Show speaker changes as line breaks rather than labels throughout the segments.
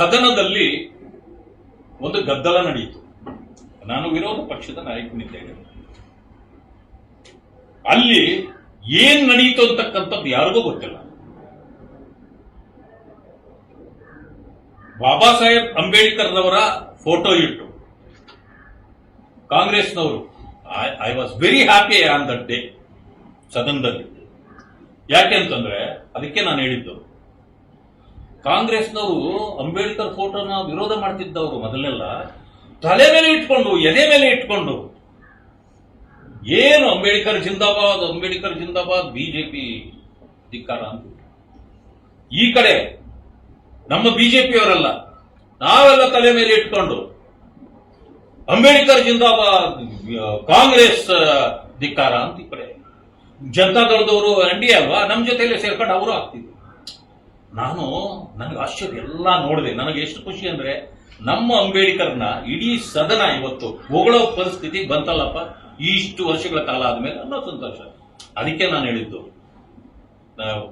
ಸದನದಲ್ಲಿ ಒಂದು ಗದ್ದಲ ನಡೆಯಿತು. ನಾನು ವಿರೋಧ ಪಕ್ಷದ ನಾಯಕನಿದ್ದೇನೆ. ಅಲ್ಲಿ ಏನ್ ನಡೆಯಿತು ಅಂತಕ್ಕಂಥದ್ದು ಯಾರಿಗೂ ಗೊತ್ತಿಲ್ಲ. ಬಾಬಾ ಸಾಹೇಬ್ ಅಂಬೇಡ್ಕರ್ ರವರ ಫೋಟೋ ಇಟ್ಟು ಕಾಂಗ್ರೆಸ್ನವರು I was very happy on that day ಸದನದಲ್ಲಿ. ಯಾಕೆ ಅಂತಂದ್ರೆ, ಅದಕ್ಕೆ ನಾನು ಹೇಳಿದ್ದು ಕಾಂಗ್ರೆಸ್ನವರು ಅಂಬೇಡ್ಕರ್ ಫೋಟೋನ ವಿರೋಧ ಮಾಡ್ತಿದ್ದವರು ಮೊದಲೆಲ್ಲ ತಲೆ ಮೇಲೆ ಇಟ್ಕೊಂಡು, ಎದೆ ಮೇಲೆ ಇಟ್ಕೊಂಡು. ಏನು ಅಂಬೇಡ್ಕರ್ ಜಿಂದಾಬಾದ್ ಅಂಬೇಡ್ಕರ್ ಜಿಂದಾಬಾದ್, ಬಿಜೆಪಿ ಧಿಕ್ಕಾರ ಅಂತ. ಈ ಕಡೆ ನಮ್ಮ ಬಿಜೆಪಿಯವರಲ್ಲ, ನಾವೆಲ್ಲ ತಲೆ ಮೇಲೆ ಇಟ್ಕೊಂಡು. ಅಂಬೇಡ್ಕರ್ ಜಿಂದಾಬಾದ್ ಕಾಂಗ್ರೆಸ್ ಧಿಕ್ಕಾರ ಅಂತ ಈ ಕಡೆ. ಜನತಾದಳದವರು ಎನ್ ಡಿ ಅಲ್ವಾ? ನಮ್ಮ ಜೊತೆಯಲ್ಲಿ ಸೇರ್ಕೊಂಡು ಅವರು ಆಗ್ತಿದ್ರು. ನಾನು ನನಗೆ ಆಶ್ಚರ್ಯ, ಎಲ್ಲ ನೋಡಿದೆ. ನನಗೆ ಎಷ್ಟು ಖುಷಿ ಅಂದ್ರೆ, ನಮ್ಮ ಅಂಬೇಡ್ಕರ್ನ ಇಡೀ ಸದನ ಇವತ್ತು ಹೊಗಳೋ ಪರಿಸ್ಥಿತಿ ಬಂತಲ್ಲಪ್ಪ. ಇಷ್ಟು ವರ್ಷಗಳ ಕಾಲ ಆದ್ಮೇಲೆ ಅನ್ನೋ ಸಂತೋಷ. ಅದಕ್ಕೆ ನಾನು ಹೇಳಿದ್ದು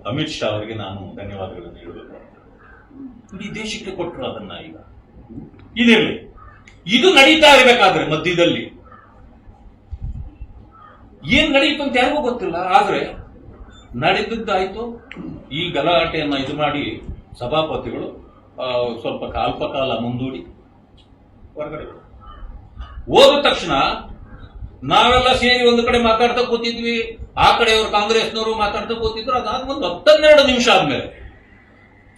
ಅಮಿತ್ ಶಾ ಅವರಿಗೆ ನಾನು ಧನ್ಯವಾದಗಳನ್ನು ಹೇಳಬೇಕು. ಇಡೀ ದೇಶಕ್ಕೆ ಕೊಟ್ಟರು ಅದನ್ನ ಈಗ. ಇದಿರಲಿ. ಇದು ನಡೀತಾ ಇರಬೇಕಾದ್ರೆ ಮಧ್ಯದಲ್ಲಿ. ಏನ್ ನಡೀತು ಅಂತ ಯಾರಿಗೂ ಗೊತ್ತಿಲ್ಲ. ಆದ್ರೆ ನಡೆದಿದ್ದಾಯ್ತು. ಈ ಗಲಾಟೆಯನ್ನು ಇದು ಮಾಡಿ ಸಭಾಪತಿಗಳು ಸ್ವಲ್ಪ ಅಲ್ಪಕಾಲ ಮುಂದೂಡಿ. ಹೊರಗಡೆ. ಹೋದ ತಕ್ಷಣ ನಾವೆಲ್ಲ ಸೇರಿ ಒಂದು ಕಡೆ ಮಾತಾಡ್ತಾ ಕೂತಿದ್ವಿ. ಆ ಕಡೆಯವರು ಕಾಂಗ್ರೆಸ್ನವರು ಮಾತಾಡ್ತಾ ಕೂತಿದ್ರು. ಅದಾದ ಒಂದು ಹತ್ತನ್ನೆರಡು ನಿಮಿಷ ಆದ್ಮೇಲೆ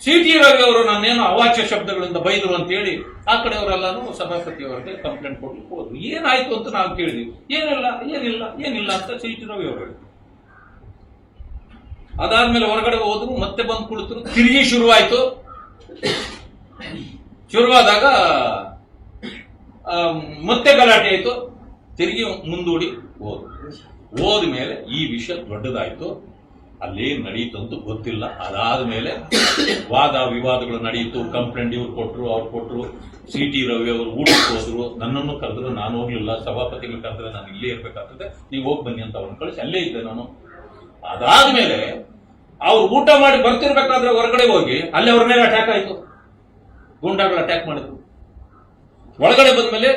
ಸಿ ಟಿ ರವಿ ಅವರು ನಾನೇನು ಅವಾಚ್ಯ ಶಬ್ದಗಳಿಂದ ಬೈದರು ಅಂತೇಳಿ ಆ ಕಡೆಯವರೆಲ್ಲಾನು ಸಭಾಪತಿಯವರಿಗೆ ಕಂಪ್ಲೇಂಟ್ ಕೊಟ್ಟು ಹೋದ್ರು. ಏನಾಯ್ತು ಅಂತ ನಾವು ಕೇಳಿದ್ವಿ ಏನಿಲ್ಲ ಏನಿಲ್ಲ ಏನಿಲ್ಲ ಅಂತ ಸಿ ಟಿ ರವಿ ಅವರು ಹೇಳಿದ್ರು. ಅದಾದ್ಮೇಲೆ ಹೊರಗಡೆ ಹೋದ್ರು, ಮತ್ತೆ ಬಂದು ಕುಳಿತರು. ತಿರುಗಿ ಶುರುವಾಯಿತು. ಶುರುವಾದಾಗ ಮತ್ತೆ ಗಲಾಟೆ ಆಯಿತು. ತಿರುಗಿ ಮುಂದೂಡಿ ಹೋದ್ರು. ಹೋದ ಮೇಲೆ ಈ ವಿಷಯ ದೊಡ್ಡದಾಯಿತು. ಅಲ್ಲೇನು ನಡೀತಂತೂ ಗೊತ್ತಿಲ್ಲ. ಅದಾದ ಮೇಲೆ ವಾದ ವಿವಾದಗಳು ನಡೆಯಿತು ಕಂಪ್ಲೇಂಟ್ ಇವ್ರು ಕೊಟ್ಟರು ಅವ್ರು ಕೊಟ್ಟರು ಸಿ ಟಿ ರವಿ ಅವರು ಊಟಕ್ಕೆ ಹೋದ್ರು. ನನ್ನನ್ನು ಕರೆದ್ರು, ನಾನು ಹೋಗ್ಲಿಲ್ಲ. ಸಭಾಪತಿಗಳು ಕರೆದ್ರೆ ನಾನು ಇಲ್ಲೇ ಇರಬೇಕಾಗ್ತದೆ. ನೀವು ಹೋಗಿ ಬನ್ನಿ ಅಂತ ಅವ್ರನ್ನ ಕಳಿಸಿ, ಅಲ್ಲೇ ಇದ್ದೆ ನಾನು. ಅದಾದ್ಮೇಲೆ ಅವ್ರು ಊಟ ಮಾಡಿ ಬರ್ತಿರ್ಬೇಕಾದ್ರೆ ಹೊರಗಡೆ ಹೋಗಿ, ಅಲ್ಲಿ ಅವ್ರ ಮೇಲೆ ಅಟ್ಯಾಕ್ ಆಯ್ತು. ಗೂಂಡಾಗಳು ಅಟ್ಯಾಕ್ ಮಾಡಿದ್ರು. ಒಳಗಡೆ ಬಂದ್ಮೇಲೆ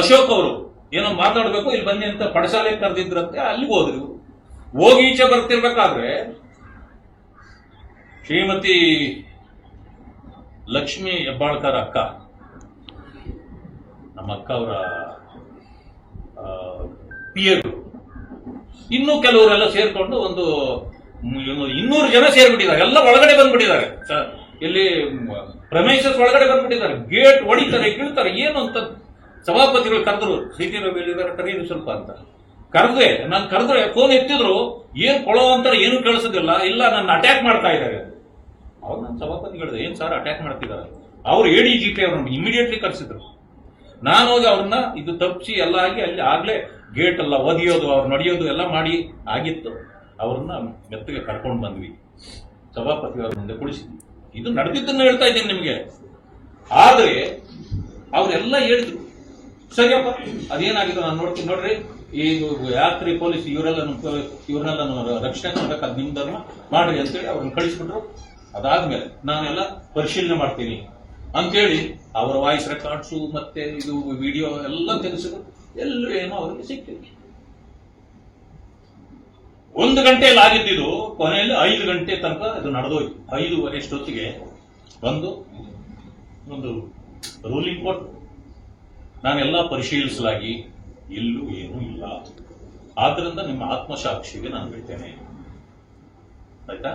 ಅಶೋಕ್ ಅವರು ಏನೋ ಮಾತಾಡಬೇಕು, ಇಲ್ಲಿ ಬನ್ನಿ ಅಂತ ಪಡಸಾಲೆ ಕರೆದಿದ್ರಂತೆ, ಅಲ್ಲಿಗೆ ಹೋದ್ರು. ಹೋಗಿ ಈಚೆ ಬರ್ತಿರ್ಬೇಕಾದ್ರೆ ಶ್ರೀಮತಿ ಲಕ್ಷ್ಮಿ ಹೆಬ್ಬಾಳ್ಕರ್ ಅಕ್ಕ, ನಮ್ಮ ಅಕ್ಕ ಅವರ ಪಿಯರು ಇನ್ನೂ ಕೆಲವರೆಲ್ಲ ಸೇರಿಕೊಂಡು ಒಂದು ಇನ್ನೂರು ಜನ ಸೇರ್ಬಿಟ್ಟಿದ್ದಾರೆ. ಎಲ್ಲ ಒಳಗಡೆ ಬಂದ್ಬಿಟ್ಟಿದ್ದಾರೆ. ಇಲ್ಲಿ ಪ್ರಮೇಶಸ್ ಒಳಗಡೆ ಬಂದ್ಬಿಟ್ಟಿದ್ದಾರೆ. ಗೇಟ್ ಹೊಡಿತಾರೆ ಕೀಳ್ತಾರೆ. ಏನು ಅಂತ ಸಭಾಪತಿಗಳು ಕರೆದ್ರು. ಸಿಟಿ ರವಿ ಹೇಳಿದ್ದಾರೆ ಕರೀರಿ ಸ್ವಲ್ಪ ಅಂತ. ಕರೆದ್ರೆ ನಾನು ಕರೆದ್ರೆ ಫೋನ್ ಎತ್ತಿದ್ರು ಏನ್ ಕೊಳೋ ಅಂತ ಏನು ಕೇಳಿಸೋದಿಲ್ಲ. ಇಲ್ಲ ನನ್ನ ಅಟ್ಯಾಕ್ ಮಾಡ್ತಾ ಇದ್ದಾರೆ. ಅವ್ರು ನನ್ನ ಸಭಾಪತಿ ಹೇಳಿದೆ ಏನ್ ಸರ್ ಅಟ್ಯಾಕ್ ಮಾಡ್ತಿದ್ದಾರೆ? ಅವ್ರು ಎ ಡಿ ಜಿ ಪಿ ಅವ್ರನ್ನ ಇಮಿಡಿಯೇಟ್ಲಿ ಕರೆಸಿದ್ರು. ನಾನು ಹೋಗಿ ಅವ್ರನ್ನ ಇದು ತಪ್ಪಿಸಿ ಎಲ್ಲ ಆಗಿ ಅಲ್ಲಿ ಆಗ್ಲೇ ಗೇಟ್ ಎಲ್ಲ ಒದಿಯೋದು ಅವ್ರು ನಡೆಯೋದು ಎಲ್ಲ ಮಾಡಿ ಆಗಿತ್ತು. ಅವ್ರನ್ನ ಮೆತ್ತಗೆ ಕರ್ಕೊಂಡು ಬಂದ್ವಿ. ಸಭಾಪತಿ ಅವ್ರ ಮುಂದೆ ಕುಳಿಸಿದ್ವಿ ಇದು ನಡೆದಿದ್ದನ್ನು ಹೇಳ್ತಾ ಇದ್ದೀನಿ ನಿಮಗೆ. ಆದರೆ ಅವರೆಲ್ಲ ಹೇಳಿದ್ರು ಸರಿಯಪ್ಪ ಅದೇನಾಗಿದೆ ನಾನು ನೋಡ್ತೀನಿ ನೋಡ್ರಿ. ಈ ಯಾತ್ರಿ ಪೊಲೀಸ್ ಇವರೆಲ್ಲ ಇವ್ರನ್ನೆಲ್ಲ ರಕ್ಷಣೆ ಮಾಡ್ಬೇಕು ಅದು ನಿಮ್ಮ ಧರ್ಮ. ಮಾಡ್ರಿ ಅಂತೇಳಿ ಅವ್ರನ್ನ ಕಳಿಸ್ಬಿಟ್ರು. ಅದಾದ್ಮೇಲೆ ನಾನೆಲ್ಲ ಪರಿಶೀಲನೆ ಮಾಡ್ತೀನಿ. ಅಂತೇಳಿ ಅವರ ವಾಯ್ಸ್ ರೆಕಾರ್ಡ್ಸು ಮತ್ತೆ ಇದು ವಿಡಿಯೋ ಎಲ್ಲ ತೆಗೆಸಿದ್ರು. ಎಲ್ಲರೂ ಏನೋ ಅವರಿಗೆ ಸಿಕ್ಕಿದೆ ಒಂದು ಗಂಟೆಯಲ್ಲಿ ಆಗಿದ್ದಿದ್ದು ಕೊನೆಯಲ್ಲಿ ಐದು ಗಂಟೆ ತನಕ ಅದು ನಡೆದೋಯ್ತು. ಐದೂವರೆ ಅಷ್ಟೊತ್ತಿಗೆ ಬಂದು ಒಂದು ರೂಲಿಂಗ್ ಕೋರ್ಟ್ ನಾನೆಲ್ಲ ಪರಿಶೀಲಿಸಲಾಗಿ ಎಲ್ಲೂ ಏನೂ ಇಲ್ಲ. ಆದ್ರಿಂದ ನಿಮ್ಮ ಆತ್ಮಸಾಕ್ಷಿಗೆ ನಾನು ಹೇಳ್ತೇನೆ. ಆಯ್ತಾ?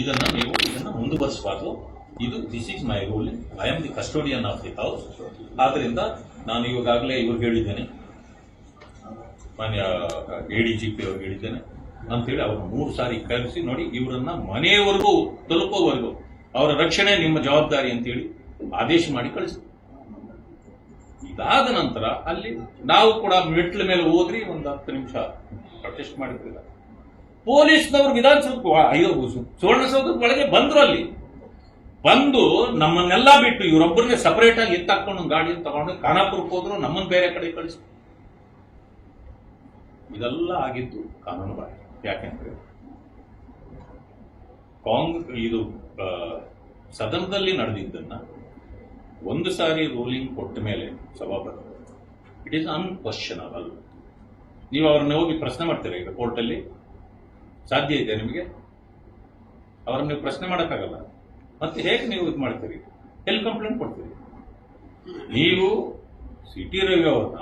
ಇದನ್ನ ನೀವು ಇದನ್ನ ಮುಂದುವರಿಸಬಾರ್ದು. ಇದು this is my ruling I am the custodian of the house ಆದ್ರಿಂದ ನಾನು ಇವಾಗಲೇ ಇವ್ರಿಗೆ ಹೇಳಿದ್ದೇನೆ. ಮಾನ್ಯ ಎ ಡಿ ಜಿ ಪಿ ಅವ್ರಿಗೆ ಹೇಳಿದ್ದೇನೆ. ಅಂತೇಳಿ ಅವ್ರನ್ನ ಮೂರು ಸಾರಿ ಕರೆಸಿ ನೋಡಿ ಇವರನ್ನ ಮನೆಯವರೆಗೂ ತಲುಪೋವರೆಗೂ ಅವರ ರಕ್ಷಣೆ ನಿಮ್ಮ ಜವಾಬ್ದಾರಿ ಅಂತೇಳಿ ಆದೇಶ ಮಾಡಿ ಕಳಿಸಿ. ಇದಾದ ನಂತರ ಅಲ್ಲಿ ನಾವು ಕೂಡ ಮೆಟ್ಲ ಮೇಲೆ ಹೋದ್ರಿ, ಒಂದು ಹತ್ತು ನಿಮಿಷ ಪ್ರೊಟೆಸ್ಟ್ ಮಾಡಿದ್ರಿಲ್ಲ. ಪೊಲೀಸ್ನವರು ವಿಧಾನಸೌಧ ಐದು ಸುವರ್ಣಸೌಧದ ಒಳಗೆ ಬಂದ್ರು ಅಲ್ಲಿ. ಬಂದು ನಮ್ಮನ್ನೆಲ್ಲ ಬಿಟ್ಟು ಇವರೊಬ್ಬರನ್ನೇ ಸಪರೇಟ್ ಆಗಿ ಎತ್ತಾಕೊಂಡು ಗಾಡಿಯನ್ನು ತಗೊಂಡು ಖಾನಾಪುರಕ್ಕೆ ಹೋದ್ರು ನಮ್ಮನ್ನ ಬೇರೆ ಕಡೆ ಕಳಿಸಿ. ಇದೆಲ್ಲ ಆಗಿದ್ದು ಕಾನೂನು ಬಾಹಿರ. ಯಾಕೆಂದ್ರೆ ಕಾಂಗ್, ಇದು ಸದನದಲ್ಲಿ ನಡೆದಿದ್ದನ್ನ ಒಂದು ಸಾರಿ ರೂಲಿಂಗ್ ಕೊಟ್ಟ ಮೇಲೆ ಸಭಾಪತಿ ಇಟ್ ಈಸ್ ಅನ್ಕ್ವಶನಬಲ್ ನೀವು ಅವ್ರನ್ನ ಹೋಗಿ ಪ್ರಶ್ನೆ ಮಾಡ್ತೀರಾ ಈಗ ಕೋರ್ಟಲ್ಲಿ? ಸಾಧ್ಯ ಇದೆ ನಿಮಗೆ? ಅವ್ರನ್ನ ನೀವು ಪ್ರಶ್ನೆ ಮಾಡೋಕ್ಕಾಗಲ್ಲ. ಮತ್ತೆ ಹೇಗೆ ನೀವು ಇದು ಮಾಡ್ತೀರಿ? ಎಲ್ಲಿ ಕಂಪ್ಲೇಂಟ್ ಕೊಡ್ತೀರಿ? ನೀವು ಸಿಟಿ ರವಿ ಅವ್ರನ್ನ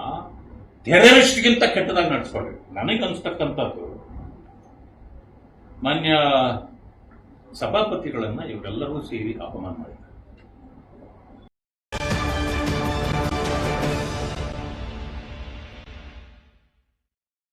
ಟೆರರಿಸ್ಟ್ಗಿಂತ ಕೆಟ್ಟದಾಗಿ ನಡೆಸ್ಕೊಳ್ಳಿ ನನಗೆ ಅನ್ಸ್ತಕ್ಕಂಥದ್ದು ಮಾನ್ಯ ಸಭಾಪತಿಗಳನ್ನ ಇವರೆಲ್ಲರೂ ಸೇರಿ ಅಪಮಾನ ಮಾಡಿದ್ದಾರೆ.